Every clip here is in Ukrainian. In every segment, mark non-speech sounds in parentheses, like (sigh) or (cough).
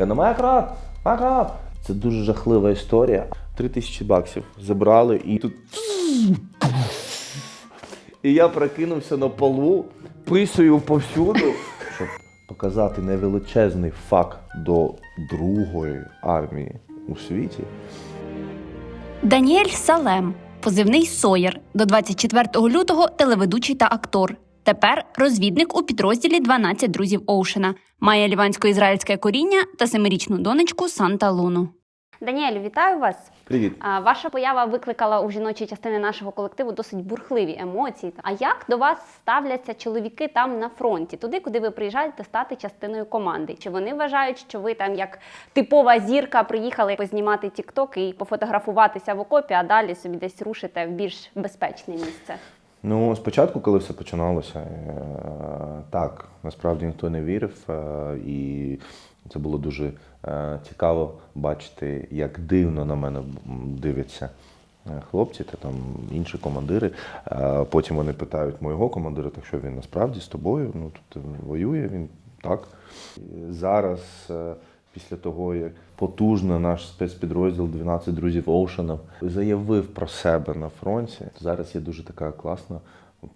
Я на майкрат, майкрат. Це дуже жахлива історія. Три тисячі баксів забрали і тут. І я прокинувся на полу, писаю повсюду, щоб показати невеличезний факт до другої армії у світі. Даніель Салем, позивний Сойер, до 24 лютого телеведучий та актор. Тепер розвідник у підрозділі 12 друзів Оушена. Має лівансько-ізраїльське коріння та семирічну донечку Санта Луну. Даніель, вітаю вас. Привіт. А, Ваша поява викликала у жіночій частини нашого колективу досить бурхливі емоції. А як до вас ставляться чоловіки там на фронті, туди, куди ви приїжджаєте стати частиною команди? Чи вони вважають, що ви там як типова зірка приїхали познімати тікток і пофотографуватися в окопі, а далі собі десь рушите в більш безпечне місце? Ну, спочатку, коли все починалося, е, так, насправді ніхто не вірив, е, і це було дуже е, цікаво бачити, як дивно на мене дивляться хлопці та там інші командири. Потім вони питають моєго командира, так що він насправді з тобою, ну тут воює він так. Зараз, після того, як потужно наш спецпідрозділ 12 друзів Оушена заявив про себе на фронті, зараз є дуже така класна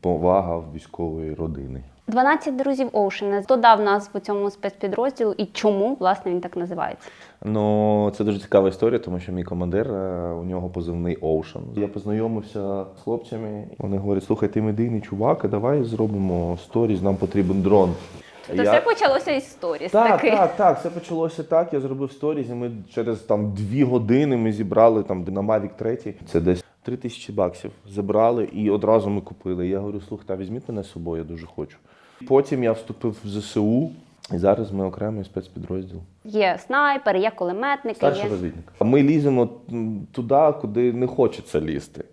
повага в військової родини. 12 друзів Оушена додав назву цьому спецпідрозділу і чому власне він так називається? Ну, це дуже цікава історія, тому що мій командир, е, у нього позивний Ocean. Я познайомився з хлопцями. Вони говорять: слухай, ти медійний чувак, а давай зробимо сторіз, нам потрібен дрон. Тобто все почалося із сторіс. Так, таки. так, так, все почалося так. Я зробив сторіз, і ми через там дві години ми зібрали там на Mavic 3. Це десь три тисячі баксів. Забрали і одразу ми купили. Я говорю, слухай, та візьміть мене з собою, я дуже хочу. Потім я вступив в ЗСУ, і зараз ми окремий спецпідрозділ. Є снайпери, є кулеметники. Старший Є... розвідник. Ми ліземо туди, куди не хочеться лізти.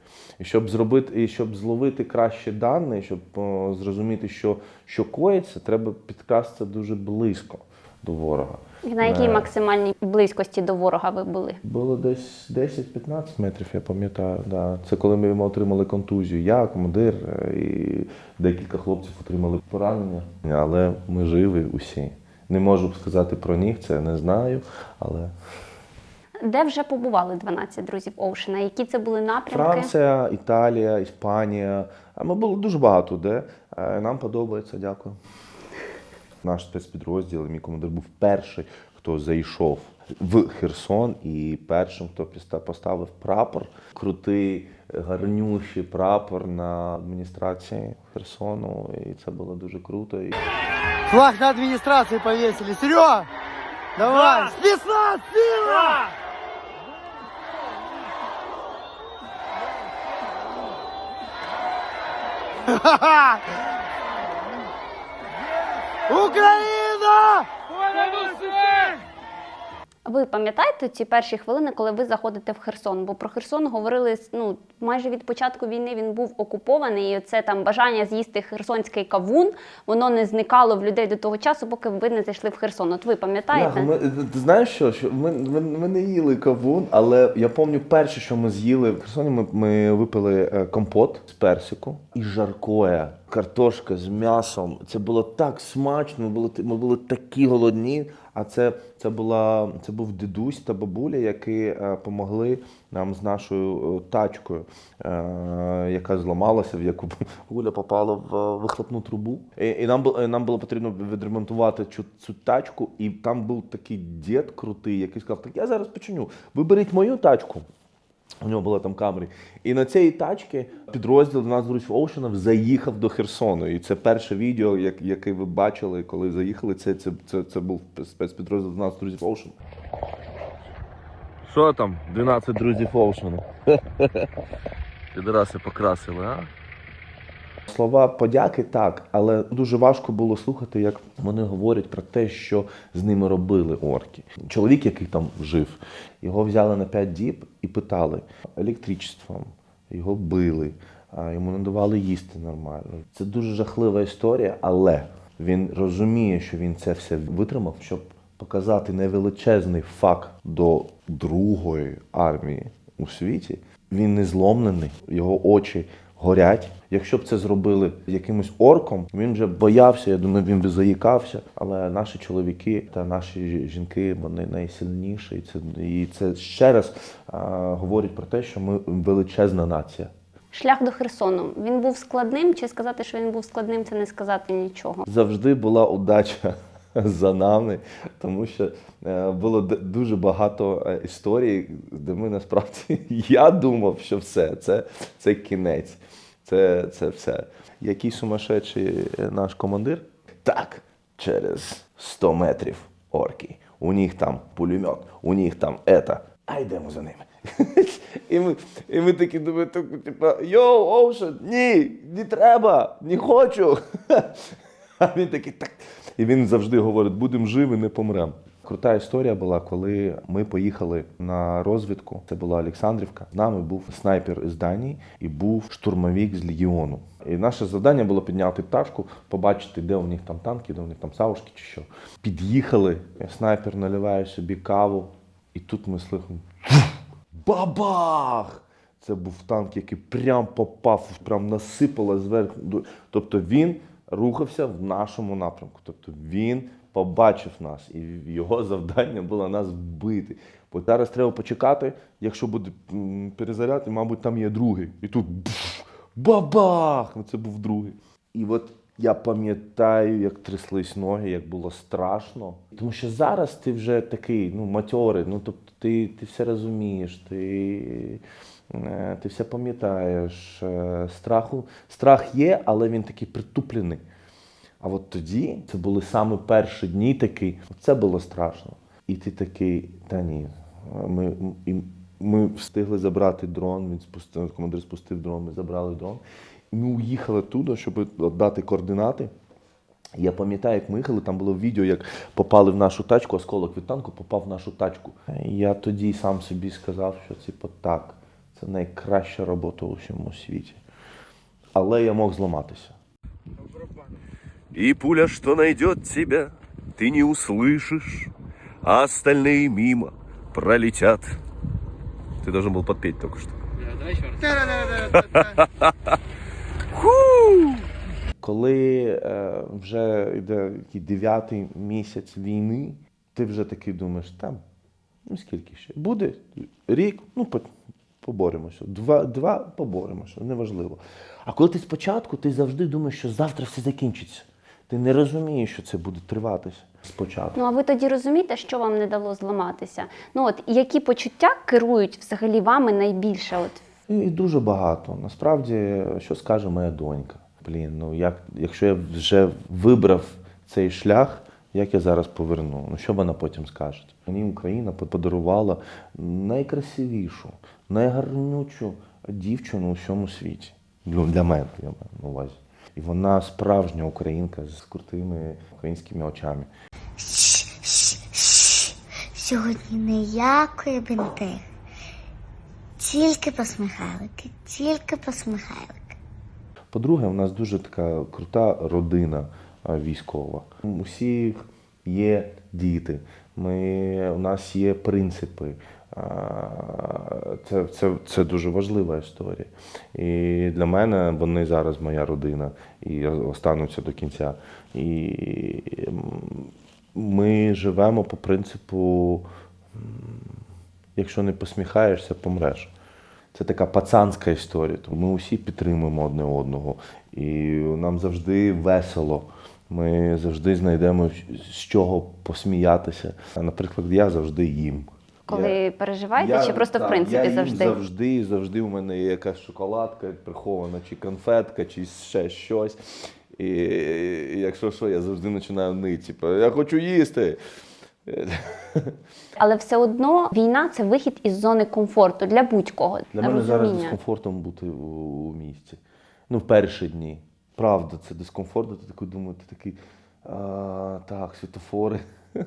І щоб зробити, і щоб зловити кращі дані, щоб о, зрозуміти, що, що коїться, треба підкрастися дуже близько до ворога. І на якій Е, максимальній близькості до ворога ви були? Було десь 10-15 метрів, я пам'ятаю. Да. Це коли ми отримали контузію. Я, командир е, і декілька хлопців отримали поранення. Але ми живі усі. Не можу сказати про них, це не знаю, але. Де вже побували 12 друзів Оушена? Які це були напрямки? Франція, Італія, Іспанія. А Ми було дуже багато де. Е, Нам подобається, дякую. Наш спецпідрозділ, мій командир був перший, хто зайшов в Херсон, і першим, хто поставив прапор, крутий, гарнющий прапор на адміністрації Херсону. І це було дуже круто. Флаг на администрации повесили. Серега! Давай! Спецназ! Сила! Ха-ха! Украина! Ви пам'ятаєте ці перші хвилини, коли ви заходите в Херсон? Бо про Херсон говорили ну майже від початку війни він був окупований. І це там бажання з'їсти херсонський кавун. Воно не зникало в людей до того часу, поки ви не зайшли в Херсон. От ви пам'ятаєте? Ми, ти знаєш що? що ми, ми, ми не їли кавун, але я пам'ятаю перше, що ми з'їли в Херсоні, ми, ми випили е, компот з персику і жаркоя, картошка з м'ясом. Це було так смачно, ми були, ми були такі голодні. А це, це, була, це був дідусь та бабуля, які допомогли нам з нашою е, тачкою, е, яка зламалася, в яку бабуля попала в е, вихлопну трубу. І, і нам, е, нам було потрібно відремонтувати цю, цю тачку, і там був такий дід крутий, який сказав: Так я зараз починю. Ви беріть мою тачку. У нього була там камері. І на цій тачці підрозділ 12 друзів Оушена заїхав до Херсону. І це перше відео, як, яке ви бачили, коли заїхали. Це, це, це, це був спецпідрозділ 12 друзів Оушена. Що там, 12 друзів Оушена? (laughs) Підраси покрасили, а? Слова подяки так, але дуже важко було слухати, як вони говорять про те, що з ними робили орки. Чоловік, який там жив, його взяли на 5 діб і питали електричеством, його били, йому не давали їсти нормально. Це дуже жахлива історія, але він розуміє, що він це все витримав, щоб показати невеличезний факт до другої армії у світі. Він не зломлений, його очі горять. Якщо б це зробили якимось орком, він вже боявся, я думаю, він би заїкався. Але наші чоловіки та наші жінки вони найсильніші. І це, і це ще раз а, говорить про те, що ми величезна нація. Шлях до Херсону він був складним, чи сказати, що він був складним, це не сказати нічого. Завжди була удача (laughs) за нами, тому що е, було дуже багато е, історій, де ми насправді (laughs) я думав, що все, це, це кінець, це, це все. Який сумасшедший е, наш командир? Так, через 100 метрів орки. У них там пулемет, у них там ета. А йдемо за ними. (laughs) І ми, і ми такі думаємо, типа, йоу, Оушен, ні, не треба, не хочу. (laughs) А він такий так. І він завжди говорить: будемо живі, не помремо. Крута історія була, коли ми поїхали на розвідку. Це була Олександрівка. З нами був снайпер із Данії і був штурмовик з Легіону. І наше завдання було підняти пташку, побачити, де у них там танки, де у них там савушки чи що. Під'їхали, снайпер наливає собі каву, і тут ми слухаємо. Бабах! Це був танк, який прям попав, прям насипало зверху. Тобто він рухався в нашому напрямку. Тобто він побачив нас, і його завдання було нас вбити. Бо зараз треба почекати, якщо буде перезаряд, і, мабуть, там є другий. І тут бф, бабах! Ну, Це був другий. І от я пам'ятаю, як тряслись ноги, як було страшно. Тому що зараз ти вже такий, ну, матьорий, ну тобто ти, ти все розумієш, ти, е, ти все пам'ятаєш. Е, Страху, страх є, але він такий притуплений. А от тоді це були саме перші дні такі, це було страшно. І ти такий, та ні, ми, ми встигли забрати дрон, він спустив, командир спустив дрон, ми забрали дрон І ми уїхали туди, щоб дати координати. Я пам'ятаю, як ми їхали, там було відео, як попали в нашу тачку, осколок від танку попав в нашу тачку. І Я тоді сам собі сказав, що типу, так, це найкраща робота у всьому світі. Але я мог зламатися. И пуля, что найдет тебя, ты не услышишь, а остальные мимо пролетят. Ты должен был подпеть только что. Коли е, вже йде дев'ятий місяць війни, ти вже такий думаєш, там, ну скільки ще? Буде рік, ну поборемося. Два, два поборемося, неважливо. А коли ти спочатку, ти завжди думаєш, що завтра все закінчиться. Ти не розумієш, що це буде триватися спочатку. Ну а ви тоді розумієте, що вам не дало зламатися? Ну от які почуття керують взагалі вами найбільше? От І, і дуже багато. Насправді, що скаже моя донька? Блін, ну як, якщо я вже вибрав цей шлях, як я зараз поверну? Ну що вона потім скаже? Мені Україна подарувала найкрасивішу, найгарнючу дівчину у всьому світі. Ну, для мене, я маю на увазі. І вона справжня українка з крутими українськими очами. Сьогодні ніякої бинти. Тільки посміхайлики, тільки посміхайлики. По-друге, у нас дуже така крута родина військова. У є діти, ми, у нас є принципи. Це, це, це дуже важлива історія. І для мене вони зараз моя родина і остануться до кінця. І ми живемо по принципу, якщо не посміхаєшся, помреш. Це така пацанська історія. Тому ми усі підтримуємо одне одного. І нам завжди весело. Ми завжди знайдемо з чого посміятися. А, Наприклад, я завжди їм. коли Я- переживаєте, чи просто в принципі я їм завжди? завжди, завжди у мене є якась шоколадка прихована, чи конфетка, чи ще щось. І, і якщо що, я завжди починаю нити. Типу, я хочу їсти. Але все одно війна це вихід із зони комфорту для будь-кого. Для мене зараз дискомфортом бути у, місті. Ну, в перші дні. Правда, це дискомфортно. Ти такий думаєш, ти такий, а, так, світофори. (laughs)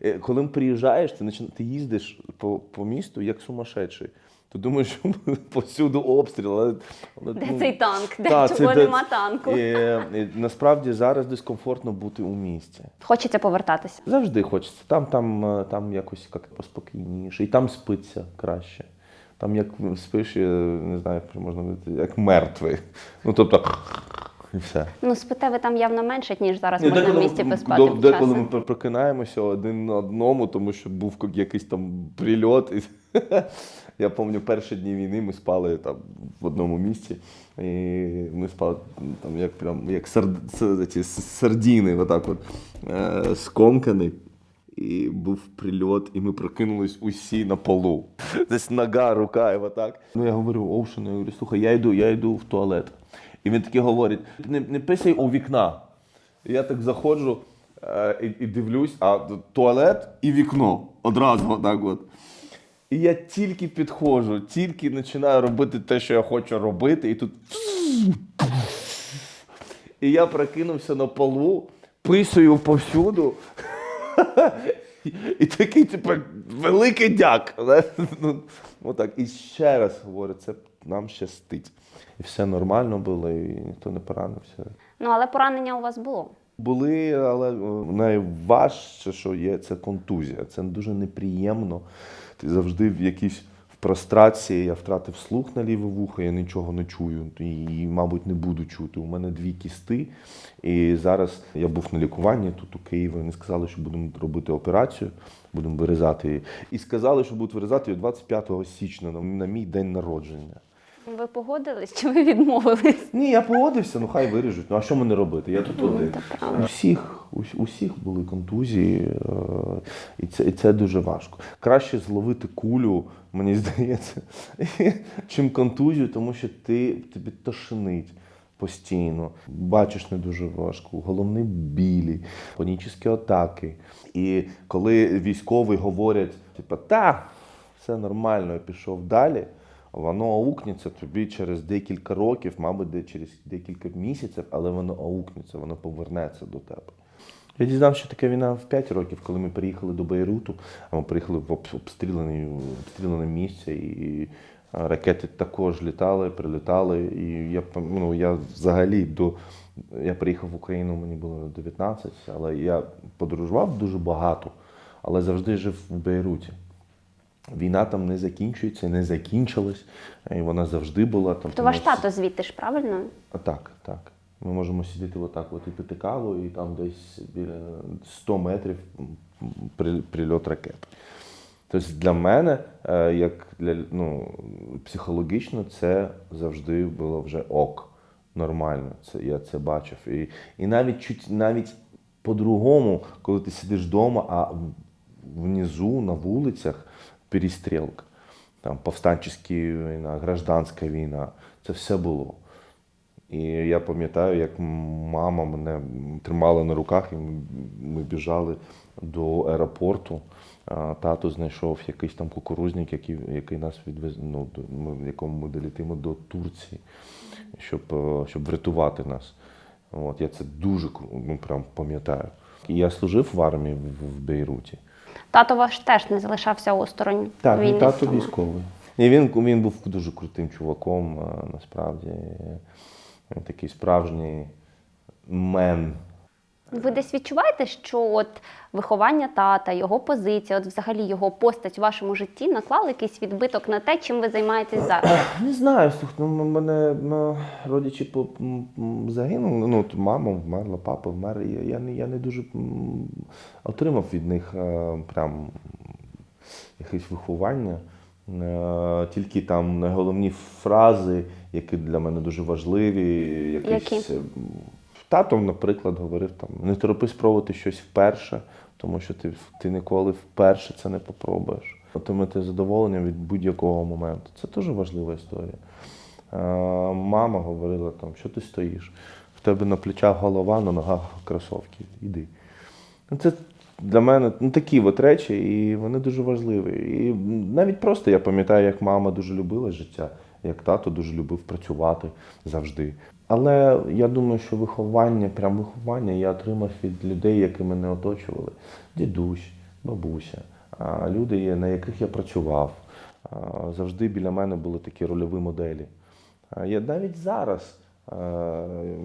Е, Коли приїжджаєш, ти, ти їздиш по, по місту як сумасшедший. Ти думаєш, що повсюду обстріл. Але, але, Де ну, цей танк? Де та, чого це нема танку? І, і, насправді зараз дискомфортно бути у місті. Хочеться повертатися. Завжди хочеться. Там, там, е, там якось як поспокійніше. І там спиться краще. Там як спиш, я не знаю, як можна говорити, як мертвий. Ну тобто, (laughs) і все. Ну, спите ви там явно менше, ніж зараз Ні, можна в місті ми- поспати. до- Деколи ми прокинаємося один на одному, тому що був якийсь там прильот. (laughs) Я пам'ятаю, перші дні війни ми спали там в одному місці. І ми спали там як прям як сард, сардіни, отак от е, скомкані. І був прильот, і ми прокинулись усі на полу. (laughs) Десь нога, рука, і отак. Ну я говорю, Оушен, я говорю, слухай, я йду, я йду в туалет. І він таки говорить: не, не писай у вікна. І я так заходжу е, і, і дивлюсь, а туалет і вікно одразу отак от. І я тільки підходжу, тільки починаю робити те, що я хочу робити, і тут. І я прокинувся на полу, писаю повсюду. І такий, типу, великий дяк. Ну, отак. І ще раз говорю, це нам щастить. І все нормально було, і ніхто не поранився. Ну, але поранення у вас було. Були, але е, найважче, що є, це контузія. Це дуже неприємно. Ти завжди в якійсь в прострації. Я втратив слух на ліве вухо, я нічого не чую і, мабуть, не буду чути. У мене дві кісти. І зараз я був на лікуванні тут у Києві. Вони сказали, що будемо робити операцію, будемо вирізати її. І сказали, що будуть вирізати її 25 січня на, на мій день народження. Ви погодились чи ви відмовились? Ні, я погодився, ну хай виріжуть. Ну а що мені робити? Я тут один. Усіх, ус- усіх були контузії, е, і це, і це дуже важко. Краще зловити кулю, мені здається, (laughs) чим контузію, тому що ти тобі тошнить. Постійно бачиш не дуже важко, головні білі, панічні атаки. І коли військові говорять, типу, та все нормально, я пішов далі, воно аукнеться тобі через декілька років, мабуть, через декілька місяців, але воно аукнеться, воно повернеться до тебе. Я дізнався, що таке війна в 5 років, коли ми приїхали до Бейруту, а ми приїхали в обс- обстріляне, обстріляне місце, і ракети також літали, прилітали. І я, ну, я взагалі до. Я приїхав в Україну, мені було 19, але я подорожував дуже багато, але завжди жив в Бейруті. Війна там не закінчується, не закінчилась, і вона завжди була там. То ваш тато звідти ж, правильно? Так, так. Ми можемо сидіти отак от і пити каву, і там десь біля 100 метрів при- прильот ракет. Тобто для мене, е, як для ну, психологічно, це завжди було вже ок, нормально. Це, я це бачив. І, і навіть чуть навіть по-другому, коли ти сидиш вдома, а внизу на вулицях перестрілка. Там повстанчська війна, гражданська війна, це все було. І я пам'ятаю, як мама мене тримала на руках, і ми, біжали до аеропорту. Тато знайшов якийсь там кукурузник, який, який нас відвез, ну, в якому ми долетимо до Турції, щоб, е, щоб врятувати нас. От, я це дуже ну, прям пам'ятаю. Я служив в армії в Бейруті. Тато ваш теж не залишався осторонь Так, він тато Тому- військовий. І він, він був дуже крутим чуваком, насправді. Він такий справжній мен. Ви десь відчуваєте, що от виховання тата, його позиція, от взагалі його постать в вашому житті наклали якийсь відбиток на те, чим ви займаєтесь зараз? (clears throat) Не знаю, слух, ну, мене ну, родичі загинули. Ну, мама вмерла, папа вмер. Я, я, не, я не дуже отримав від них е, прям якесь виховання. Е, Тільки там найголовні фрази, які для мене дуже важливі. Якісь, Які? Тато, наприклад, говорив там: не торопи спробувати щось вперше, тому що ти, ти ніколи вперше це не попробуєш. Отримати задоволення від будь-якого моменту. Це дуже важлива історія. Е, Мама говорила там, що ти стоїш. В тебе на плечах голова, на ногах кросовки. Іди. Ну, Це для мене ну, такі от речі, і вони дуже важливі. І навіть просто я пам'ятаю, як мама дуже любила життя, як тато дуже любив працювати завжди. Але я думаю, що виховання, прям виховання я отримав від людей, які мене оточували. Дідусь, бабуся, люди, на яких я працював. Завжди біля мене були такі рольові моделі. Я навіть зараз,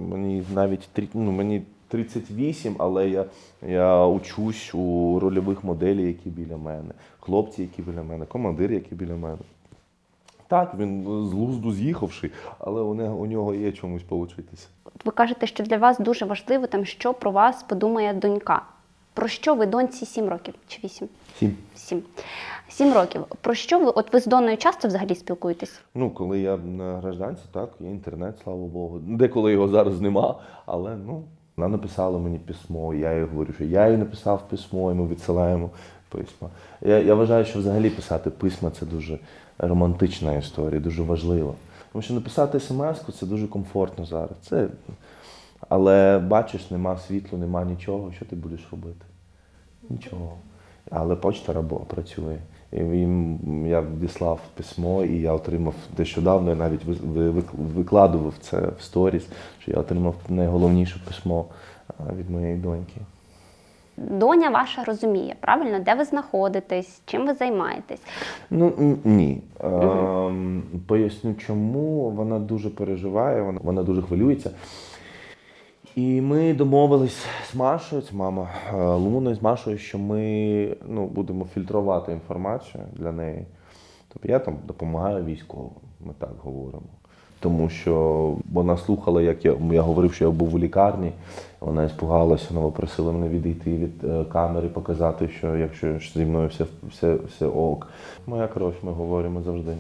мені навіть ну, мені 38, але я, я учусь у рольових моделей, які біля мене, хлопці, які біля мене, командир, які біля мене. Так, він з глузду з'їхавши, але у нього, у нього є чомусь повчитися. От Ви кажете, що для вас дуже важливо, там, що про вас подумає донька. Про що ви доньці 7 років чи 8? Сім. Сім. Сім років. Про що ви? От ви з Доною часто взагалі спілкуєтесь? Ну, коли я на гражданці, так, є інтернет, слава Богу. Деколи його зараз нема, але ну, вона написала мені письмо, я їй говорю, що я їй написав письмо, і ми відсилаємо письма. Я, я вважаю, що взагалі писати письма це дуже романтична історія, дуже важливо. Тому що написати смс-ку це дуже комфортно зараз. Це... Але бачиш, нема світла, нема нічого, що ти будеш робити? Нічого. Але почта працює. І я відіслав письмо, і я отримав нещодавно, я навіть ви- ви- вик- викладував це в сторіс, що я отримав найголовніше письмо від моєї доньки. Доня ваша розуміє, правильно, де ви знаходитесь, чим ви займаєтесь. Ну ні. Ем, поясню, чому вона дуже переживає, вона, вона дуже хвилюється. І ми домовились з Машою, це мама е, Луни, з Машою, що ми ну, будемо фільтрувати інформацію для неї. Тобто я там допомагаю військовим, ми так говоримо. Тому що вона слухала, як я, я говорив, що я був у лікарні. Вона іспугалася, вона попросила мене відійти від е, камери, показати, що якщо зі мною все, все, все ок. Моя кров, ми говоримо завжди.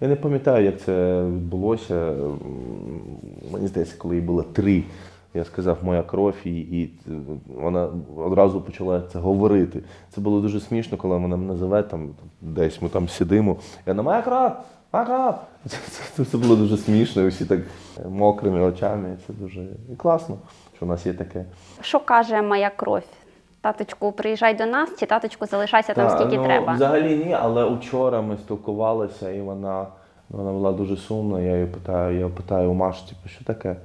Я не пам'ятаю, як це відбулося. Мені здається, коли їй було три, я сказав моя кров, і, і вона одразу почала це говорити. Це було дуже смішно, коли вона мене зове, там десь ми там сидимо. Я на моя кров, кров. Це, це, це було дуже смішно, і всі так мокрими очами. Це дуже класно, що у нас є таке. Що каже моя кров? Таточку, приїжджай до нас, чи таточку залишайся там Та, скільки ну, треба. Взагалі ні, але вчора ми спілкувалися, і вона, вона була дуже сумна. Я її питаю, я питаю у Маші, типу, що таке?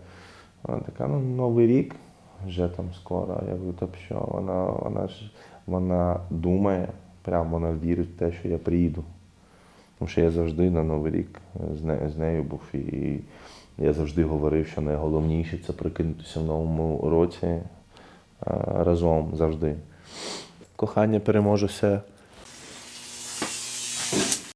Вона така, ну, Новий рік вже там скоро. Я говорю, та що? Вона, вона ж вона думає, прям вона вірить в те, що я приїду. Тому що я завжди на Новий рік з нею, з нею був. І я завжди говорив, що найголовніше це прикинутися в новому році а, разом завжди. Кохання переможе все.